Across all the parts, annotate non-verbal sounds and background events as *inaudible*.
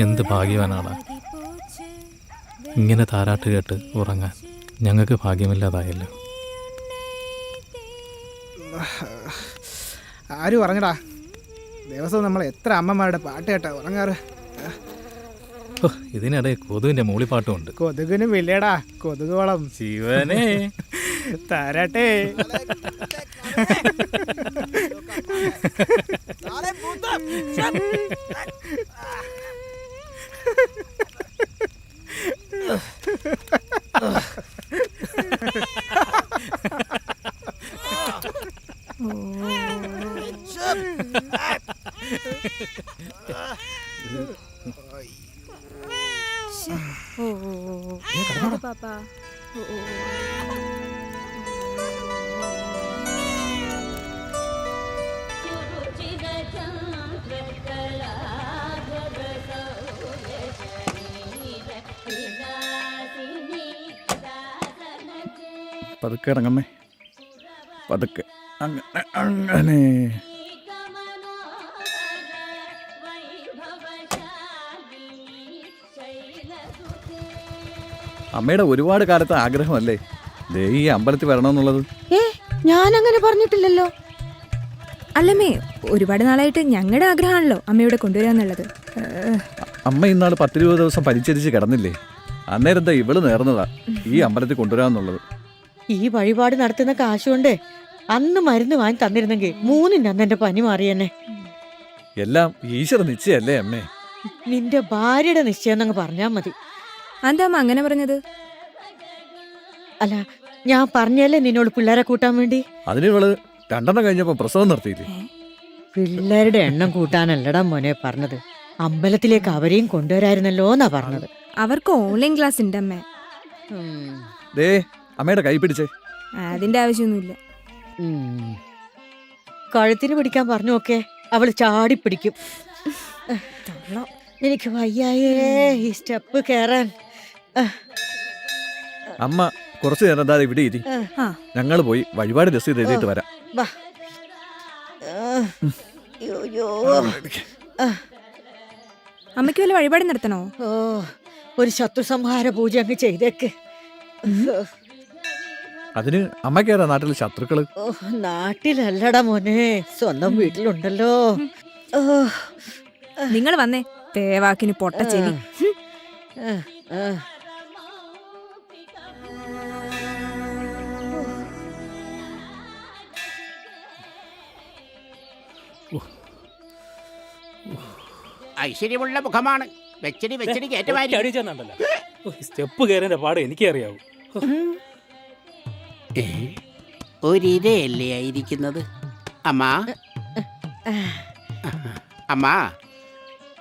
കുഞ്ഞെന്ത് ഭാഗ്യവാനാണ്? ഇങ്ങനെ താരാട്ട് കേട്ട് ഉറങ്ങാൻ ഞങ്ങൾക്ക് ഭാഗ്യമില്ലാതായല്ലോ. ആര് പറഞ്ഞടാ? ദിവസവും നമ്മൾ എത്ര അമ്മമാരുടെ പാട്ട് കേട്ടാ ഉറങ്ങാറ്? ഇതിനിടെ കൊതുവിന്റെ മൂളിപ്പാട്ടുമുണ്ട് കൊതുകിനും വില്ലേടാ കൊതുകോളം ശിവനെ. തരട്ടെ. പതുക്കെ ഇറങ്ങമ്മേ. പതുക്കെ. അങ്ങനെ അങ്ങനെ. അമ്മയുടെ ഒരുപാട് കാലത്തെ ആഗ്രഹമല്ലേ? ദേ ഈ അമ്പലത്തിൽ വരണമെന്നുള്ളത്. ഏ ഞാൻ അങ്ങനെ പറഞ്ഞിട്ടില്ലല്ലോ. അല്ലമ്മേ ഒരുപാട് നാളായിട്ട് ഞങ്ങളുടെ ആഗ്രഹമാണല്ലോ അമ്മയുടെ കൊണ്ടുവരാന്നുള്ളത്. അമ്മ ഇന്നാൾ പത്തിരുപത് ദിവസം പരിചരിച്ച് കിടന്നില്ലേ? അന്നേരം എന്താ ഇവൾ നേർന്നതാ ഈ അമ്പലത്തിൽ കൊണ്ടുവരാന്നുള്ളത്. ഈ വഴിപാട് നടത്തുന്ന കാശുകൊണ്ട് അന്ന് മരുന്ന് വാങ്ങി തന്നിരുന്നെങ്കിൽ മൂന്നിന് അന്ന് എന്റെ പനി മാറിയെന്നെ. എല്ലാം ഈശ്വര നിശ്ചയല്ലേ അമ്മേ? നിന്റെ ഭാര്യയുടെ നിശ്ചയം എന്നങ്ങ് പറഞ്ഞാ മതി. എന്താ അങ്ങനെ പറഞ്ഞത്? അല്ല ഞാൻ പറഞ്ഞല്ലേ നിന്നോട് പിള്ളേരെ കൂട്ടാൻ വേണ്ടി? അതിന് ഇവൾ രണ്ടെണ്ണം കഴിഞ്ഞപ്പോ പ്രസവം നിർത്തിയില്ലേ? പിള്ളേരുടെ എണ്ണം കൂട്ടാനല്ലടാ മോനെ പറഞ്ഞത്. അമ്പലത്തിലേക്ക് അവരെയും കൊണ്ടുവരായിരുന്നല്ലോ എന്നാ പറഞ്ഞത്. അവർക്ക് ഓൺലൈൻ ക്ലാസ് ഉണ്ട് അമ്മേ ദേ അമ്മയുടെ കൈ പിടിച്ചേ. അതിന്റെ ആവശ്യമൊന്നുമില്ല. കഴുത്തിന് പിടിക്കാൻ പറഞ്ഞു ഒക്കെ. അവൾ ചാടി പിടിക്കും. തള്ളം. എനിക്ക് വയ്യായേ. ഈ സ്റ്റെപ്പ് കേറാൻ. അമ്മ കുറച്ചു നേരം എന്താ ഇവിടെ ഇരി. ഞങ്ങൾ ഞങ്ങൾ പോയി വഴിപാട് രസീത് എഴുതിയിട്ട് വരാം. അമ്മയ്ക്ക് വല്ല വഴിപാട് നടത്തണോ? ഓ ഒരു ശത്രു സംഹാര പൂജ അങ്ങ് ചെയ്തേക്ക്. അതിന് അമ്മക്കേതാ നാട്ടിലെ ശത്രുക്കൾ? ഓ നാട്ടിലല്ലടാ മോനെ. സ്വന്തം വീട്ടിലുണ്ടല്ലോ. ഓ നിങ്ങൾ വന്നേ. തേവാക്കിന് പൊട്ട ഹും. ആ, ആ. ഐശ്വര്യമുള്ള മുഖമാണ്. വെച്ചടി വെച്ചടി അടിച്ചെന്നുണ്ടല്ലോ സ്റ്റെപ്പ് കയറിന്റെ പാട് എനിക്കേ അറിയാവൂ. ഒരിരയല്ലേ ആയിരിക്കുന്നത്? അമ്മാ? അമ്മാ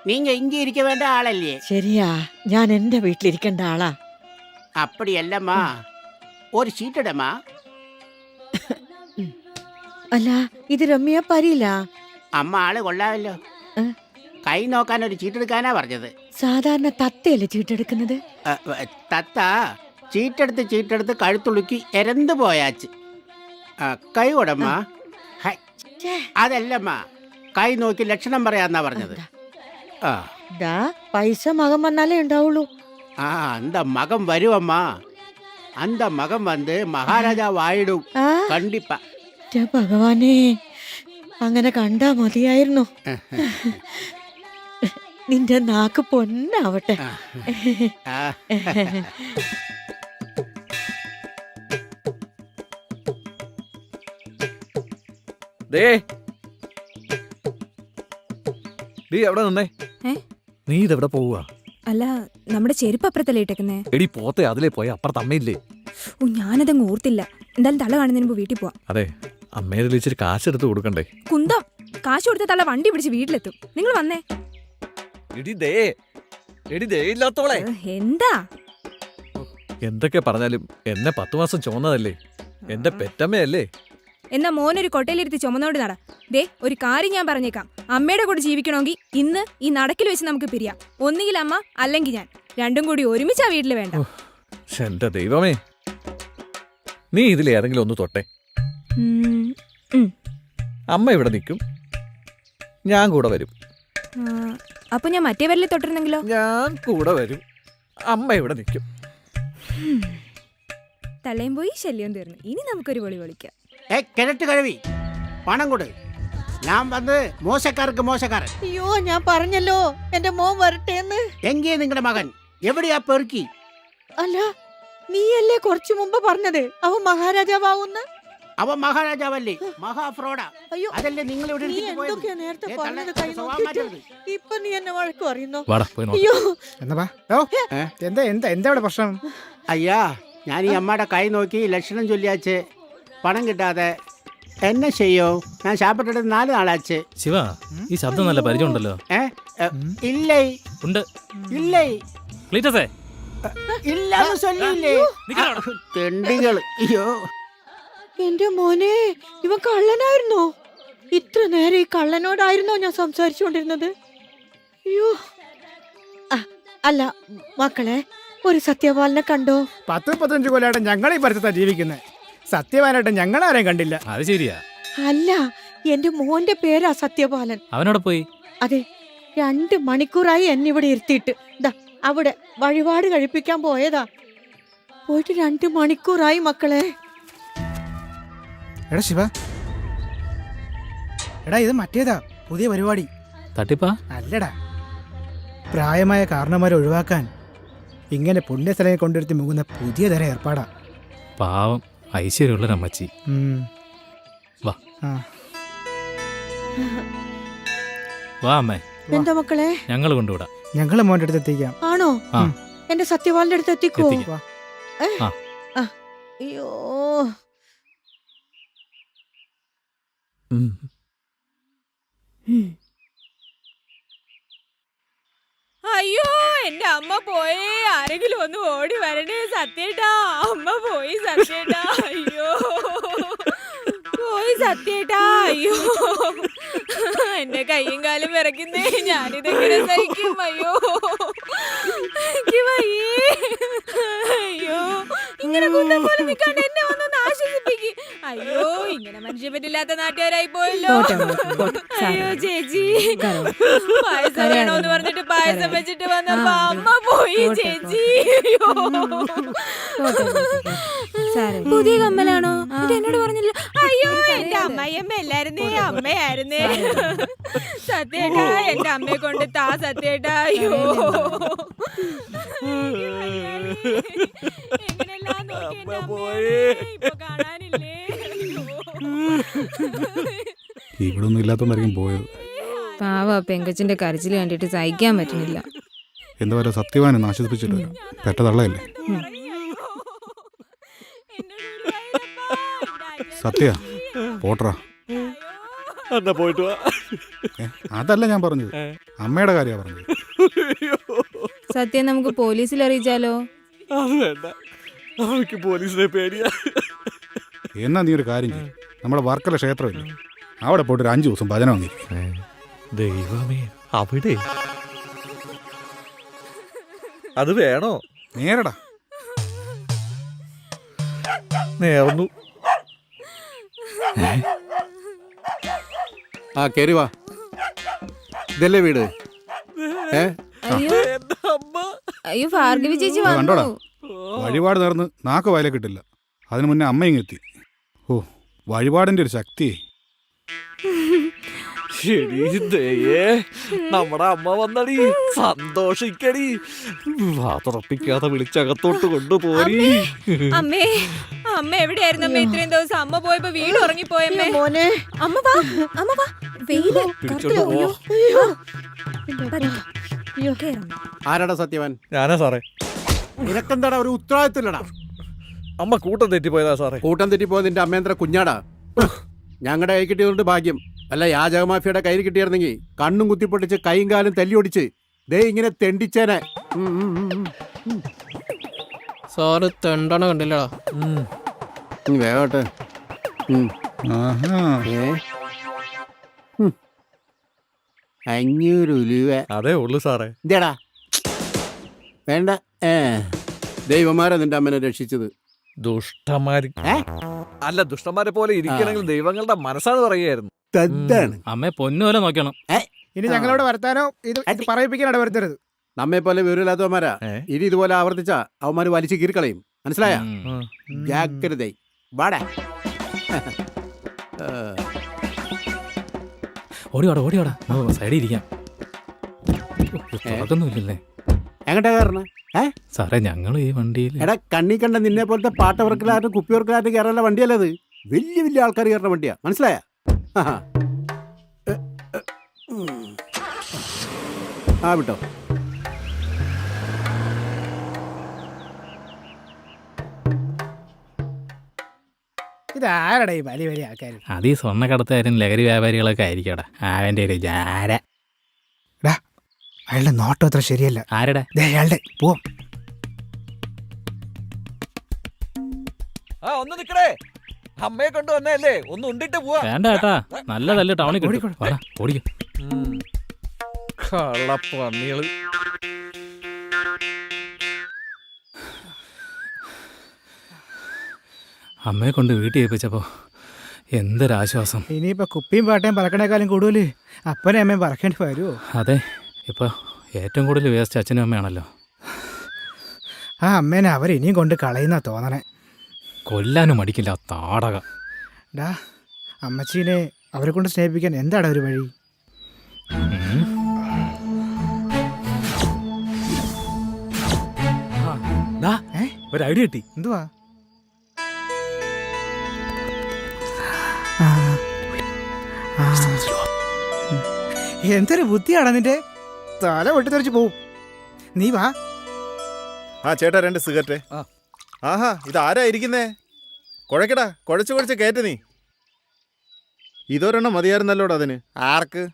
നീങ്ക ഇങ്ങ ഇരിക്കേണ്ട ആളല്ലേ? ശരിയാ ഞാൻ എന്റെ വീട്ടിലിരിക്കേണ്ട ആളാ. അപ്പടിയല്ലമ്മാ ഒരു ചീട്ടടമ്മാ അല്ല ഇത് രമ്യ പരിയില്ല. അമ്മ ആൾ കൊള്ളാമല്ലോ. കൈ നോക്കാൻ ഒരു ചീട്ടെടുക്കാനാ പറഞ്ഞത്. സാധാരണ തത്തയല്ലേ ചീട്ടെടുക്കുന്നത്? തത്താ. ചീട്ടെടുത്ത് ചീട്ടെടുത്ത് കഴുത്തുളുക്കി എരന്ത് പോയാച്ച് ആ, കൈ കൊടമ്മ ഹൈ. ഛേ. അതല്ലമ്മ കൈ നോക്കി ലക്ഷണം പറയാന്നാ പറഞ്ഞത് ആ ദാ പൈസ മകൻ വന്നാലേ ഉണ്ടാവുള്ളൂ ஆ அந்த மகம் வருவம்மா அந்த மகம் வந்து மகாராஜா வாயிடும் ആ கண்டிப்பா ഛെ, ഭഗവാനേ അങ്ങനെ കണ്ടാ മതിയായിരുന്നു നിന്റെ നാക്ക് പൊന്നാവട്ടെ ஆ, ദേ. ഡീ എവിടെ നിന്നേ? ഏ? നീ ഇതെവിടെ പോവുക? അല്ല നമ്മുടെ ചെരുപ്പ് അപ്പുറത്തല്ലേ ഇട്ടേക്കുന്നേ? എടി പോത്തെ അതിലേ പോയ അപ്പുറത്ത് അമ്മയില്ലേ? ഓ ഞാനതങ്ങ് ഓർത്തില്ല. എന്തായാലും തല കാണുന്നതിന് മുമ്പ് വീട്ടിൽ പോവാം. അതെ അമ്മയുടെ വിളിച്ചൊരു കാശ് എടുത്ത് കൊടുക്കണ്ടേ? കുന്തം കാശ് കൊടുത്ത തള്ള വണ്ടി പിടിച്ച് വീട്ടിലെത്തും. നിങ്ങൾ വന്നേ. എടി ദേ. എടി ദേ ഇല്ലാത്തോളെ എന്താ? എന്തൊക്കെ പറഞ്ഞാലും എന്നെ പത്തു മാസം ചോന്നതല്ലേ എന്റെ പെറ്റമ്മയല്ലേ? എന്നാ മോനൊരു കൊട്ടയിലിരുത്തി ചുമന്നോട് നട. ദേ ഒരു കാര്യം ഞാൻ പറഞ്ഞേക്കാം. അമ്മയുടെ കൂടെ ജീവിക്കണമെങ്കിൽ ഇന്ന് ഈ നടക്കിൽ വെച്ച് നമുക്ക് പിരിയാം. ഒന്നുകിൽ അമ്മ അല്ലെങ്കിൽ ഞാൻ. രണ്ടും കൂടി ഒരുമിച്ചാ വീട്ടിൽ വേണ്ട. എന്റെ ദൈവമേ. നീ ഇതിൽ ഏതെങ്കിലും ഒന്ന് തൊട്ടെ. അമ്മ ഇവിടെ നിൽക്കും. ഞാൻ കൂടെ വരും. അപ്പൊ ഞാൻ മറ്റേ വരലിൽ തൊട്ടിരുന്നെങ്കിലോ? ഞാൻ കൂടെ വരും. അമ്മ ഇവിടെ നിൽക്കും. തള്ളയും പോയി ശല്യം തീർന്നു. ഇനി നമുക്കൊരു പൊളി പൊളിക്കാം ഏ കിഴട്ട് കഴുവി. പണം കൊടു. ഞാൻ വന്നത് മോശക്കാർക്ക് മോശക്കാരൻ. അയ്യോ ഞാൻ പറഞ്ഞല്ലോ എന്റെ മോൻ വരട്ടെ എന്ന് എങ്കേ നിങ്ങളുടെ മകൻ. എവിടെയാ പെറുക്കി? അല്ല നീയല്ലേ കുറച്ചു മുമ്പ് പറഞ്ഞത്? അവൻ മഹാരാജാവാവുന്ന്? അവൻ മഹാരാജാവല്ലേ? മഹാഫ്രോഡാ. അയ്യോ അതല്ലേ നിങ്ങൾ ഇവിടെ നീ എടുത്തിട്ട് പോയത്? എന്തൊക്കെയാ നേരത്തെ ഏ, പറഞ്ഞത് കൈ സ്വഭാവം നോക്കിയിട്ട്? മാറ്റരുത്. ഇപ്പൊ നീ എന്നെ വഴക്ക് പറയുന്നു? വാടാ പോയി നോക്കാം. അയ്യോ. എന്നാ വാ. ഓ ഏ? എന്താ എന്താ എന്താ ഇവിടെ പ്രശ്നം? അയ്യാ ഞാൻ ഈ അമ്മയുടെ കൈ നോക്കി ലക്ഷണം ചൊല്ലിയാച്ച്. പണം കിട്ടാതെ എന്നെ ചെയ്യോ? ഞാൻ ശാപ്പിട്ടിട്ട് നാല് നാളാച്ച്. ശിവ ഈ ശബ്ദം നല്ല പരിചയമുണ്ടല്ലോ ഏ? ഏ, ഇല്ലേ? ഉണ്ട്. ഇല്ലേ? ക്ലീറ്റസേ? ഇല്ലാന്ന് ചൊല്ലിയില്ലേ നിക്കടാ. അവിടെ. തെണ്ടികൾ. അയ്യോ. എന്റെ മോനെ ഇവൻ കള്ളനായിരുന്നോ? ഇത്ര നേരം ഈ കള്ളനോടായിരുന്നോ ഞാൻ സംസാരിച്ചുകൊണ്ടിരുന്നത്? അയ്യോ. ആ, അല്ല മക്കളെ ഒരു സത്യപാലനെ കണ്ടോ? പത്ത് പതിനഞ്ച് കൊല്ലമായിട്ട് ഞങ്ങൾ ഈ പരിസരത്താണ് ജീവിക്കുന്നത് സത്യവാനായിട്ട് ഞങ്ങളാരെയും കണ്ടില്ല. അത് ശരിയാ. അല്ല എന്റെ മോന്റെ പേരാ സത്യപാലൻ അവനോട് പോയി? അതെ രണ്ട് മണിക്കൂറായി എന്നെ ഇവിടെ ഇരുത്തിയിട്ട്. ദാ അവിടെ വഴിപാട് കഴിപ്പിക്കാൻ പോയതാ. പോയിട്ട് രണ്ട് മണിക്കൂറായി മക്കളെ. എടാ ശിവ. എടാ ഇത് മറ്റേതാ പുതിയ പരിപാടി. തട്ടിപ്പാ? അല്ലടാ പ്രായമായ കാരണന്മാരെ ഒഴിവാക്കാൻ ഇങ്ങനെ പുണ്യസ്ഥലയെ കൊണ്ടുവരുത്തി മുങ്ങുന്ന പുതിയ തരം ഏർപ്പാടാ. പാവം. ഐശ്വര്യമുള്ളൊരു അമ്മച്ചി. ഉം. വാ. ആ. വാ അമ്മേ. എന്താ മക്കളെ? ഞങ്ങൾ കൊണ്ടുവിടാം. ഞങ്ങൾ മോന്റെ അടുത്ത് എത്തിക്കാം. ആണോ? ആ. എന്റെ സത്യപാലന്റെ അടുത്ത് എത്തിക്കോ? എത്തിക്കാം. അയ്യോ. ഉം. എന്റെ അമ്മ പോയേ. ആരെങ്കിലും ഒന്ന് ഓടി വരണേ സത്യേട്ടാ. അമ്മ പോയി സത്യേട്ടാ. അയ്യോ. പോയി സത്യേട്ടാ. അയ്യോ. എന്റെ കൈയും കാലും വിറയ്ക്കുന്നേ. ഞാനിതെങ്ങനെ സഹിക്കും? അയ്യോ. അയ്യോ. ഇങ്ങനെ കുന്തം പോലെ നിൽക്കാണ്ട് എന്നെ വന്നൊന്ന് ആശ്വസിപ്പിക്ക്. അയ്യോ ഇങ്ങനെ മനുഷ്യപ്പറ്റില്ലാത്ത നാട്ടുകാരായി പോയല്ലോ. അയ്യോ ചേച്ചി. പായസം വേണോന്ന് പറഞ്ഞിട്ട് പായസം വെച്ചിട്ട് വന്നപ്പോ അമ്മ പോയി ചേച്ചി. അയ്യോ. പുതിയ കമ്മലാണോ? ഇത് എന്നോട് പറഞ്ഞില്ല. അയ്യോ എന്റെ അമ്മയമ്മ എല്ലാരുന്നേ അമ്മയായിരുന്നേ. സത്യേട്ടാ എന്റെ അമ്മയെ കൊണ്ട് താ സത്യേട്ടാ അയ്യോ. എങ്ങനെല്ലാം നോക്കി എന്റെ അമ്മയെ? ഇപ്പൊ കാണാനില്ലേ? അയ്യോ. ഇവിടെ ഒന്നും ഇല്ലാത്തോണ്ടായിരിക്കും പോയത്. പാവ പെങ്കച്ചിന്റെ കരച്ചിൽ കണ്ടിട്ട് സഹിക്കാൻ പറ്റുന്നില്ല. എന്താ പറയുക സത്യവാനെ നാശിപ്പിച്ചിട്ട് വരാം. തള്ളയല്ലേ? സത്യ. പോട്ടറാ എന്നാ പോയിട്ട് വാ. അതല്ല ഞാൻ പറഞ്ഞത്. അമ്മയുടെ കാര്യമാണ് പറഞ്ഞത്. സത്യം നമുക്ക് പോലീസിൽ അറിയിച്ചാലോ? അത് വേണ്ട. പോലീസിനെ പേടിയാ. എന്നാ നീ ഒരു കാര്യം ചെയ്യും. നമ്മുടെ വർക്കല ക്ഷേത്രമില്ല? അവിടെ പോയിട്ട് ഒരു അഞ്ചു ദിവസം ഭജന വാങ്ങി ദൈവമേ അവിടെ? അത് വേണോ? നേരടാ. നേർന്നു. ആ കേറി വാ. ഇതല്ലേ വീട്? ഏ? അയ്യോ. അമ്മ അയ്യോ ഭാർഗവി ചേച്ചി അത് കണ്ടോടാ? വന്നു. വഴിപാട് നേർന്ന് നാക്ക് വയലെ കിട്ടില്ല. അതിനു മുന്നേ അമ്മയും എത്തി. ഓ വഴിപാടിന്റെ ഒരു ശക്തി. ശരി ദയേ നമ്മുടെ അമ്മ വന്നടി. സന്തോഷിക്കടി. വാതുറപ്പിക്കാതെ വിളിച്ചകത്തോട്ട് കൊണ്ടുപോയി അമ്മേ. അമ്മ എവിടെയായിരുന്നു അമ്മ ഇത്രയും ദിവസം? അമ്മ പോയപ്പോ വീട് ഉറങ്ങിപ്പോയമ്മേ മോനെ. അമ്മ വാ അമ്മ വാ. വെയിൽ പിടിച്ചോണ്ട് പോ അയ്യോ. അയ്യോ. കേറാം ആരാടാ സത്യവൻ? ഞാനാ സാറേ. നിനക്കെന്താടാ ഒരു ഉത്തരവാദിത്തമില്ലടാ അമ്മ കൂട്ടം തെറ്റിപ്പോയതാ സാറേ. കൂട്ടം തെറ്റിപ്പോയത് നിന്റെ അമ്മേന്ദ്ര കുഞ്ഞാടാ. ഞങ്ങളുടെ കൈ കിട്ടിയതുകൊണ്ട് ഭാഗ്യം. അല്ല യാചക മാഫിയുടെ കയ്യിൽ കിട്ടിയിരുന്നെങ്കിൽ കണ്ണും കുത്തിപ്പൊട്ടിച്ച് കൈയും കാലും തല്ലി ഒടിച്ച് ദേ ഇങ്ങനെ തെണ്ടിച്ചേനെ. ഉം, ഉം, ഉം, ഉം. സാറ് തെണ്ടണ കണ്ടില്ലടാ. ഇനി വേഗട്ടെ. ആഹാ. ഏ? ഉം. അഞ്ഞൂറ് ഉലുവ. അതേ ഉള്ളു സാറേ. ഇതേടാ. വേണ്ട. ഏ. ദൈവമാരാ നിന്റെ അമ്മനെ രക്ഷിച്ചത്. ദുഷ്ടമാര് അല്ല ദുഷ്ടന്മാരെ പോലെ ഇരിക്കണമെങ്കിൽ ദൈവങ്ങളുടെ മനസ്സാണ് പറയുകയായിരുന്നു. തദ്ദാണ് അമ്മ പൊന്നുപോലെ നോക്കണം. ഇനി ഞങ്ങളോട് വർത്താനോ ഇത് പറയിപ്പിക്കാനോ പറയിപ്പിക്കാൻ ഇടവരുത്തരുത് നമ്മെ പോലെ വിവരമില്ലാത്തവന്മാരാ? ഇനി ഇതുപോലെ ആവർത്തിച്ച അവന്മാര് വലിച്ചു കീറിക്കളയും. മനസ്സിലായ? ഉം. വാടാ. ഓടിയോടാ ഓടിയോടാ. സൈഡിൽ ഇരിക്കാം തുറക്കൊന്നുമില്ലല്ലേ. എങ്ങട്ടാ കാരണം ഏ? സാറേ ഞങ്ങൾ ഈ വണ്ടിയിൽ എടാ കണ്ണി കണ്ട നിന്നെ പോലത്തെ പാട്ടവർക്കലായിട്ടും കുപ്പിവർക്കലായിട്ടും കയറാനുള്ള വണ്ടിയല്ല അത്? വലിയ വലിയ ആൾക്കാർ കയറുന്ന വണ്ടിയാ. മനസ്സിലായ? ആ വിട്ടോ. ഇത് ആരടാ ഈ വലിയ വലിയ ആൾക്കാർ അത് ഈ സ്വർണക്കടത്തുകാരും ലഹരി വ്യാപാരികളൊക്കെ ആയിരിക്കടാ. അവന്റെ ഒരു ജാര. അയാളുടെ നോട്ടം അത്ര ശരിയല്ല. ആരടാ? ദേ അയാളുടെ പോവാം ആ ഒന്ന് നിക്കടേ. അമ്മയെ കൊണ്ടുവന്നല്ലേ ഒന്ന് ഉണ്ടിട്ട് പോവാ. വേണ്ട കേട്ടാ നല്ലതല്ലേ ടൗണിൽ കിട്ടും. ഓടിക്കോ കള്ളപ്പന്നികൾ. അമ്മയെ കൊണ്ട് വീട്ടിൽ ഏൽപ്പിച്ചപ്പോൾ എന്തൊരാശ്വാസം. ഇനിയിപ്പോ കുപ്പിയും പാട്ടയും പറക്കണേക്കാളും കൂടുതൽ അപ്പനെ അമ്മയും പറക്കേണ്ടി വരുമോ അതെ ഇപ്പോൾ ഏറ്റവും കൂടുതൽ വേസ്റ്റ് അച്ഛനും അമ്മയാണല്ലോ. ആ അമ്മേനെ അവർ ഇനിയും കൊണ്ട് കളയുന്ന തോന്നണേ. കൊല്ലാനും മടിക്കില്ല താടക. ഡാ അമ്മച്ചീനെ അവരെ കൊണ്ട് സ്നേഹിപ്പിക്കാൻ എന്താണ് ഒരു വഴി? ഒരു ഐഡിയ കിട്ടി. എന്തുവാ? എന്തൊരു ബുദ്ധിയാണ് നിന്റെ? തല വെട്ടിത്തെറിച്ച് പോവും. നീ വാ. ആ ചേട്ടാ രണ്ട് സിഗരറ്റ്. ആ. ആഹാ ഇത് ആരാ ഇരിക്കുന്നേ? കുഴക്കടാ കുഴച്ച് കുഴച്ച് കയറ്റ നീ. ഇതൊരെണ്ണം മതിയായിരുന്നല്ലോടാ അതിന്? ആർക്ക്?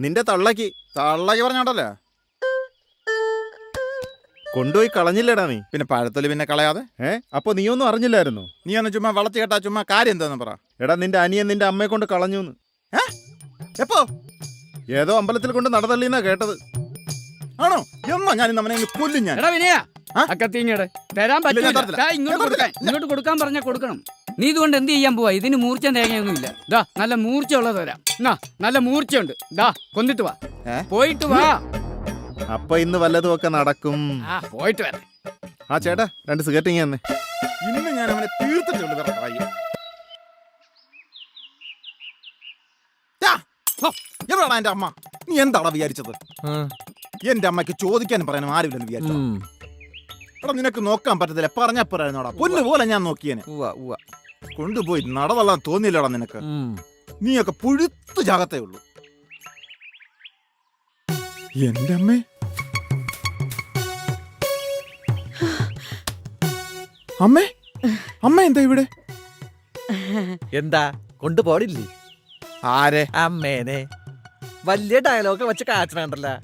നിന്റെ തള്ളക്ക് തള്ളക്ക് പറഞ്ഞോണ്ടല്ലോ? കൊണ്ടുപോയി കളഞ്ഞില്ലടാ നീ. പിന്നെ പഴത്തൊലി പിന്നെ കളയാതെ? ഏ അപ്പൊ നീ ഒന്നും അറിഞ്ഞില്ലായിരുന്നു? നീ ഒന്ന് ചുമ്മാ വളർത്തി കേട്ടാ ചുമ്മാ കാര്യം എന്താന്ന് പറ. എടാ നിന്റെ അനിയൻ നിന്റെ അമ്മയെ കൊണ്ട് കളഞ്ഞു എപ്പോ? ഏതോ അമ്പലത്തിൽ കൊണ്ട് നടതള്ളിന്നാ കേട്ടത്. ആണോ? എന്നാ ഞാൻ അവനെ കൊല്ലും ഞാൻ. എടാ വിനയ ആ? അക്കത്തിങ്ങട് തരാൻ ഞാൻ പറ്റില്ല തരത്തില്ല. ഇങ്ങോട്ട് ഞാൻ കൊടുക്കാൻ പറഞ്ഞ ഇങ്ങോട്ട് കൊടുക്കാൻ പറഞ്ഞാ കൊടുക്കണം. നീ ഇതുകൊണ്ട് എന്ത് ചെയ്യാൻ പോവാ? ഇതിന് മൂർച്ച തേങ്ങയൊന്നും ഇല്ല. ദാ നല്ല മൂർച്ച ഉള്ളത് തരാം. എന്നാ നല്ല മൂർച്ചയുണ്ട്. ദാ കൊന്നിട്ട് വാ. ഏ? പോയിട്ട് വാ. അപ്പൊ ഇന്ന് വല്ലതും ഒക്കെ നടക്കും. ആ പോയിട്ട് വരാം. ആ ചേട്ടാ രണ്ട് സിഗരറ്റ് ഇങ്ങനെ തന്നെ. ഇന്ന് ഞാൻ അവനെ തീർത്തിട്ടുണ്ട് വേറെ എവിടാടാ എന്റെ അമ്മ. നീ എന്താടാ വിചാരിച്ചത്? എന്റെ അമ്മയ്ക്ക് ചോദിക്കാനും പറയാനും ആരുമില്ലെന്ന് വിചാരിച്ചു എടാ നിനക്ക് നോക്കാൻ പറ്റത്തില്ല. പറഞ്ഞാ പറയാനോടാ പൊന്നു പോലെ ഞാൻ നോക്കിയേനെ. കൊണ്ടുപോയി നടതള്ളാൻ തോന്നിയില്ലടാ നിനക്ക്. നീയൊക്കെ പുഴുത്തു ജാഗത്തേ ഉള്ളൂ. എന്റെ അമ്മേ. അമ്മേ? അമ്മ എന്താ ഇവിടെ? എന്താ? കൊണ്ടുപോടില്ലേ? ആരെ? അമ്മേനെ. വലിയ ഡയലോഗ് വെച്ച് കാച്ചണണ്ടല്ലോ.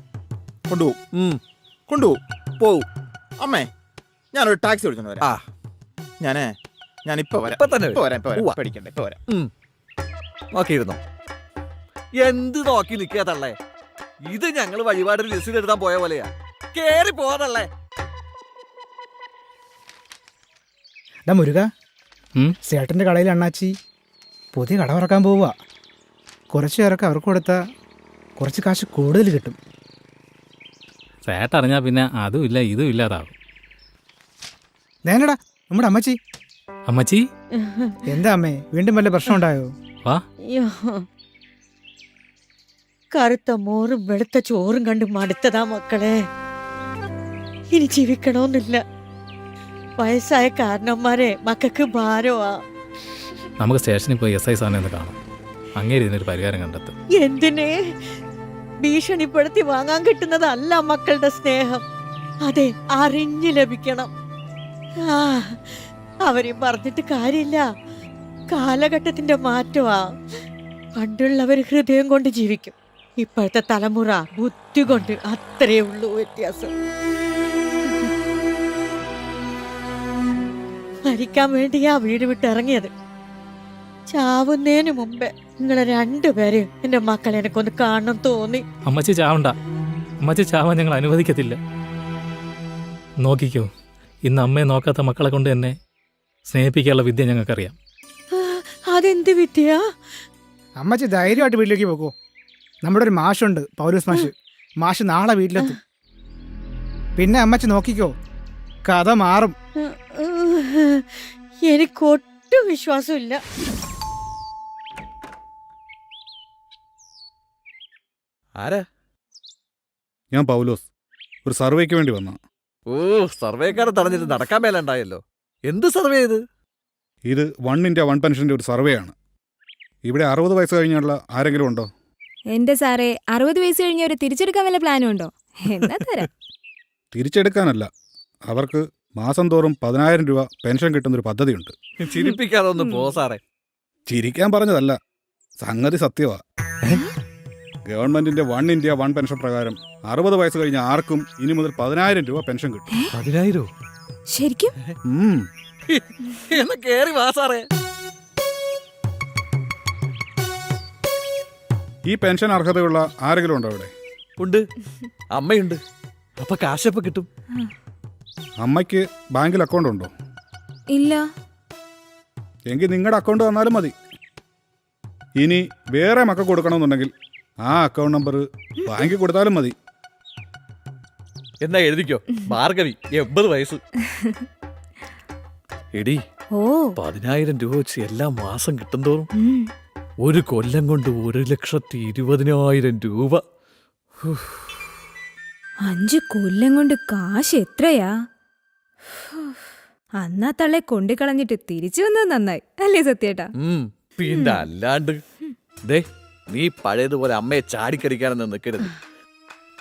കൊണ്ടുപോകും. കൊണ്ടുപോകും. പോവും. അമ്മേ ഞാനൊരു ടാക്സി വിളിച്ചോണ്ട് വരാം. ആ. ഞാനേ ഞാനിപ്പോ ഇപ്പൊ വരാം. ഇപ്പൊ തന്നെ ഇപ്പൊ വരാം ഇപ്പൊ വരാം. പേടിക്കണ്ട ഇപ്പൊ വരാം. നോക്കിയിരുന്നോ? എന്ത് നോക്കി നിൽക്കുക തള്ളേ? ഇത് ഞങ്ങൾ വഴിപാട് ലിസ്റ്റിൽ എഴുതാൻ പോയ പോലെയാ. കേറി പോവാതള്ളേ ഡാ മുരുക. സേട്ടന്റെ കടയിൽ അണ്ണാച്ചി പുതിയ കട തുറക്കാൻ പോവുക കുറച്ച് പേരൊക്കെ അവർക്ക് കൊടുത്താൽ കുറച്ച് കാശ് കൂടുതൽ കിട്ടും. ചേട്ടറിഞ്ഞാൽ പിന്നെ അതും ഇല്ല ഇതും ഇല്ലാതാവും. നേനടാ നമ്മുടെ അമ്മച്ചി. അമ്മച്ചി? എന്താ അമ്മേ വീണ്ടും വല്ല പ്രശ്നം ഉണ്ടായോ? വാ. അയ്യോ. കറുത്ത മോറും വെളുത്ത ചോറും കണ്ട് മടുത്തതാ മക്കളെ. ഇനി ജീവിക്കണമെന്നില്ല വയസ്സായ കാരണന്മാരെ മക്കൾക്ക് ഭാരമാ നമുക്ക് സ്റ്റേഷനിൽ പോയി എസ് ഐ സാറിനെ ഒന്ന് കാണാം. അങ്ങേര് ഇതിനൊരു പരിഹാരം കണ്ടെത്തും. എന്തിനെ? ഭീഷണിപ്പെടുത്തി വാങ്ങാൻ കിട്ടുന്നതല്ല മക്കളുടെ സ്നേഹം. അതെ അറിഞ്ഞു ലഭിക്കണം. അവരെയും പറഞ്ഞിട്ട് കാര്യമില്ല. കാലഘട്ടത്തിന്റെ മാറ്റമാ. പണ്ടുള്ളവർ ഹൃദയം കൊണ്ട് ജീവിക്കും. ഇപ്പോഴത്തെ തലമുറ ബുദ്ധി കൊണ്ട് അത്രേ ഉള്ളൂ വ്യത്യാസം. മരിക്കാൻ വേണ്ടിയാ വീട് വിട്ട് ഇറങ്ങിയത്. ചാവുന്നതിന് മുമ്പേ നിങ്ങളെ രണ്ടുപേരെയും എന്റെ മക്കളെ എനിക്കൊന്ന് കാണണം തോന്നി. അമ്മച്ചി ചാവണ്ട. അമ്മച്ചി ചാവാൻ ഞങ്ങൾ അനുവദിക്കത്തില്ല. നോക്കിക്കോ ഇന്ന് അമ്മയെ നോക്കാത്ത മക്കളെ കൊണ്ട് തന്നെ സ്നേഹിപ്പിക്കാനുള്ള വിദ്യ ഞങ്ങൾക്കറിയാം. ആ, അതെന്ത് വിദ്യ? അമ്മച്ചി ധൈര്യമായിട്ട് വീട്ടിലേക്ക് പോകൂ നമ്മുടെ ഒരു മാഷുണ്ട് പൗലൂസ് മാഷ്. മാഷ് നാളെ വീട്ടിലെത്തും. പിന്നെ അമ്മച്ചി നോക്കിക്കോ കഥ മാറും. എനിക്കൊട്ടും വിശ്വാസമില്ല. ആരാ? ഞാൻ പൗലോസ്. ഒരു സർവേക്ക് വേണ്ടി വന്ന. ഓ സർവേക്കാരെ തടഞ്ഞിട്ട് നടക്കാൻ മേലുണ്ടായല്ലോ. എന്ത് സർവേ ഇത്? ഇത് വൺ ഇന്ത്യ വൺ പെൻഷന്റെ ഒരു സർവേ ആണ് ഇവിടെ അറുപത് വയസ്സ് കഴിഞ്ഞുള്ള ആരെങ്കിലും ഉണ്ടോ? എന്റെ സാറേ അറുപത് വയസ്സ് കഴിഞ്ഞവരെ തിരിച്ചെടുക്കാൻ വല്ല പ്ലാനും ഉണ്ടോ? എന്നാ തരാം. തിരിച്ചെടുക്കാനല്ല. അവർക്ക് മാസം തോറും പതിനായിരം രൂപ പെൻഷൻ കിട്ടുന്ന ഒരു പദ്ധതിയുണ്ട്. ചിരിപ്പിക്കാതെ ഒന്ന് പോ സാറേ. ചിരിക്കാൻ പറഞ്ഞതല്ല. സംഗതി സത്യമാ ഗവൺമെന്റിന്റെ വൺ ഇന്ത്യ വൺ പെൻഷൻ പ്രകാരം അറുപത് വയസ്സ് കഴിഞ്ഞ ആർക്കും ഇനി മുതൽ പതിനായിരം രൂപ പെൻഷൻ കിട്ടും. പതിനായിരോ? ശരിക്കും. കേറി വാ സാറേ. ഈ പെൻഷൻ അർഹതയുള്ള ആരെങ്കിലും ഉണ്ടോ അവിടെ? ഉണ്ട്. അമ്മയുണ്ട്. അപ്പൊ കാശപ്പ കിട്ടും? അമ്മയ്ക്ക് ബാങ്കിൽ അക്കൗണ്ട് ഉണ്ടോ? ഇല്ല. എങ്കിൽ നിങ്ങളുടെ അക്കൗണ്ട് തന്നാലും മതി. ഇനി വേറെ മക്ക കൊടുക്കണമെന്നുണ്ടെങ്കിൽ ആ അക്കൗണ്ട് നമ്പർ ബാങ്കിൽ കൊടുത്താലും മതി. എന്നാ എഴുതിക്കോ? ഭാർഗവി എൺപത് വയസ്സ്. എടി ഓ. പതിനായിരം രൂപ വെച്ച് എല്ലാ മാസം കിട്ടും തോറും ഒരു കൊല്ലം കൊണ്ട് ഒരു ലക്ഷത്തി ഇരുപതിനായിരം രൂപ. അഞ്ച് കൊല്ലം കൊണ്ട് കാശ് എത്രയാ? അന്നാ തള്ളെ കൊണ്ടുകളഞ്ഞിട്ട് തിരിച്ചു വന്നത് നന്നായി. അല്ലേ സത്യേട്ടാ? പിന്നെ അല്ലാണ്ട്. ദേ നീ പഴയതുപോലെ അമ്മയെ ചാടിക്കടിക്കാനൊന്നും നിൽക്കരുത്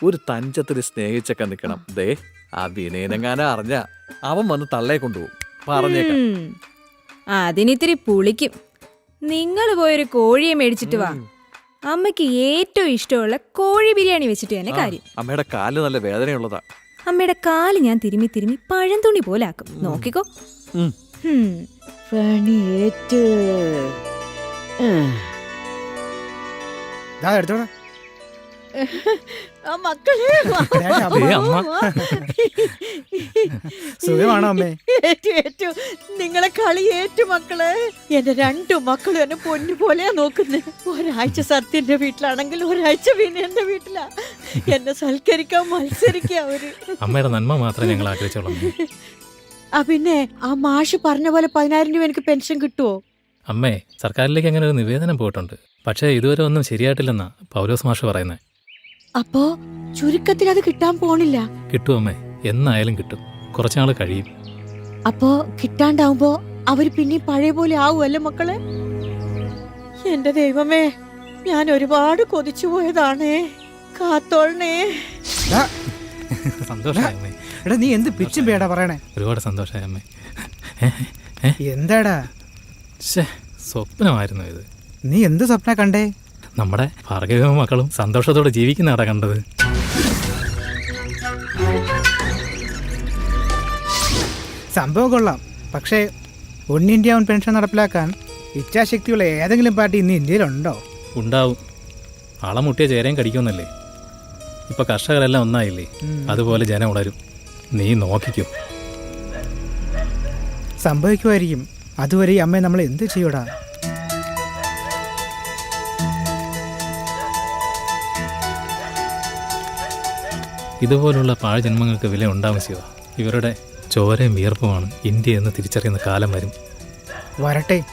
ഒരു തഞ്ചത്തിൽ സ്നേഹിച്ചൊക്കെ നിൽക്കണം ദേ ആ വിനയനെങ്ങാനും അറിഞ്ഞ അവൻ വന്ന് തള്ളയെ കൊണ്ടുപോകും. പറഞ്ഞേക്കാം. അതിനിത്തിരി പുളിക്കും. നിങ്ങൾ പോയൊരു കോഴിയെ മേടിച്ചിട്ട് വാ. അമ്മയ്ക്ക് ഏറ്റവും ഇഷ്ടമുള്ള കോഴി ബിരിയാണി വെച്ചിട്ട് തന്നെ കാര്യം. അമ്മയുടെ കാൽ നല്ല വേദനയുള്ളതാ. അമ്മയുടെ കാൽ ഞാൻ തിരുമ്മി തിരുമ്മി പഴം തുണി പോലെ ആക്കും നോക്കിക്കോ. ഉം. ഉം. പണിയേറ്റ്. ദാ മക്കളെ *laughs* ദേ അമ്മ. സുഖമാണോ അമ്മേ? ഏറ്റു ഏറ്റു. നിങ്ങളെ കളി ഏറ്റു മക്കൾ. എന്റെ രണ്ടു മക്കളും എന്നെ പൊന്നു പോലെയാ നോക്കുന്നത് ഒരാഴ്ച സത്യന്റെ വീട്ടിലാണെങ്കിൽ ഒരാഴ്ച വിനയന്റെ വീട്ടിലാ. എന്നെ സൽക്കരിക്കാൻ മത്സരിക്കുക അവർ. അമ്മയുടെ നന്മ മാത്രമേ ഞങ്ങൾ ആഗ്രഹിച്ചോളാം ആ പിന്നെ ആ മാഷ് പറഞ്ഞ പോലെ പതിനായിരം രൂപ എനിക്ക് പെൻഷൻ കിട്ടുവോ? അമ്മേ സർക്കാരിലേക്ക് അങ്ങനെ ഒരു നിവേദനം പോയിട്ടുണ്ട്. പക്ഷേ ഇതുവരെ ഒന്നും ശരിയായിട്ടില്ലെന്നാ പൗലോസ് മാഷ് പറയുന്നത് അപ്പോ ചുരുക്കത്തിൽ അത് കിട്ടാൻ പോണില്ല? കിട്ടും അമ്മേ എന്നായാലും കിട്ടും. കുറച്ചുനാൾ കഴിയും. അപ്പോ കിട്ടാണ്ടാവുമ്പോ അവർ പിന്നെ പഴയ പോലെ ആവുമല്ലോ മക്കളെ? എന്റെ ദൈവമേ ഞാൻ ഒരുപാട് കൊതിച്ചു പോയതാണേ. കാത്തോളണേ. സന്തോഷമായി അമ്മേ. എടാ നീ എന്ത് പിച്ചും പേടാ പറയണേ? ഒരുപാട് സന്തോഷമായി അമ്മേ. എന്താടാ? ശേ സ്വപ്നമായിരുന്നു ഇത്. നീ എന്ത് സ്വപ്ന കണ്ടേ? നമ്മുടെ ഭാർഗവ മക്കളും സന്തോഷത്തോടെ ജീവിക്കുന്നതാടാ കണ്ടത്? സംഭവം കൊള്ളാം. പക്ഷേ വൺ ഇന്ത്യ വൺ പെൻഷൻ നടപ്പിലാക്കാൻ ഇച്ഛാശക്തിയുള്ള ഏതെങ്കിലും പാർട്ടി ഇന്ന് ഇന്ത്യയിലുണ്ടോ? ഉണ്ടാവും. മുട്ടിയ ചേരയും കടിക്കുമെന്നല്ലേ. ഇപ്പൊ കർഷകരെല്ലാം ഒന്നായില്ലേ? അതുപോലെ ജനം ഉണരും. നീ നോക്കിക്കും. സംഭവിക്കുമായിരിക്കും. അതുവരെ ഈ അമ്മയെ നമ്മൾ എന്ത് ചെയ്യൂടാ? ഇതുപോലുള്ള പാഴ്ജന്മങ്ങൾക്ക് വില ഉണ്ടാവും ശിവ. ഇവരുടെ ചോരയും വിയർപ്പുമാണ് ഇന്ത്യ എന്ന് തിരിച്ചറിയുന്ന കാലം വരും. വരട്ടെ.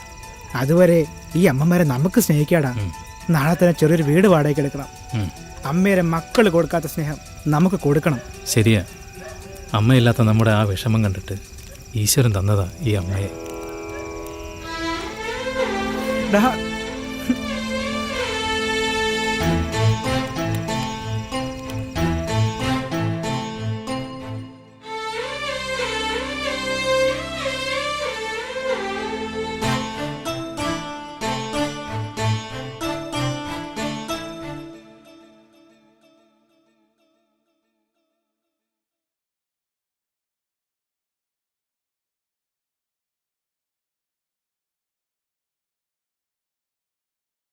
അതുവരെ ഈ അമ്മമാരെ നമുക്ക് സ്നേഹിക്കാടാ. നാളെ തന്നെ ചെറിയൊരു വീട് വാടകയ്ക്ക് എടുക്കണം. അമ്മയുടെ മക്കൾ കൊടുക്കാത്ത സ്നേഹം നമുക്ക് കൊടുക്കണം. ശരിയാ. അമ്മയില്ലാത്ത നമ്മുടെ ആ വിഷമം കണ്ടിട്ട് ഈശ്വരൻ തന്നതാ ഈ അമ്മയെ. ഡാ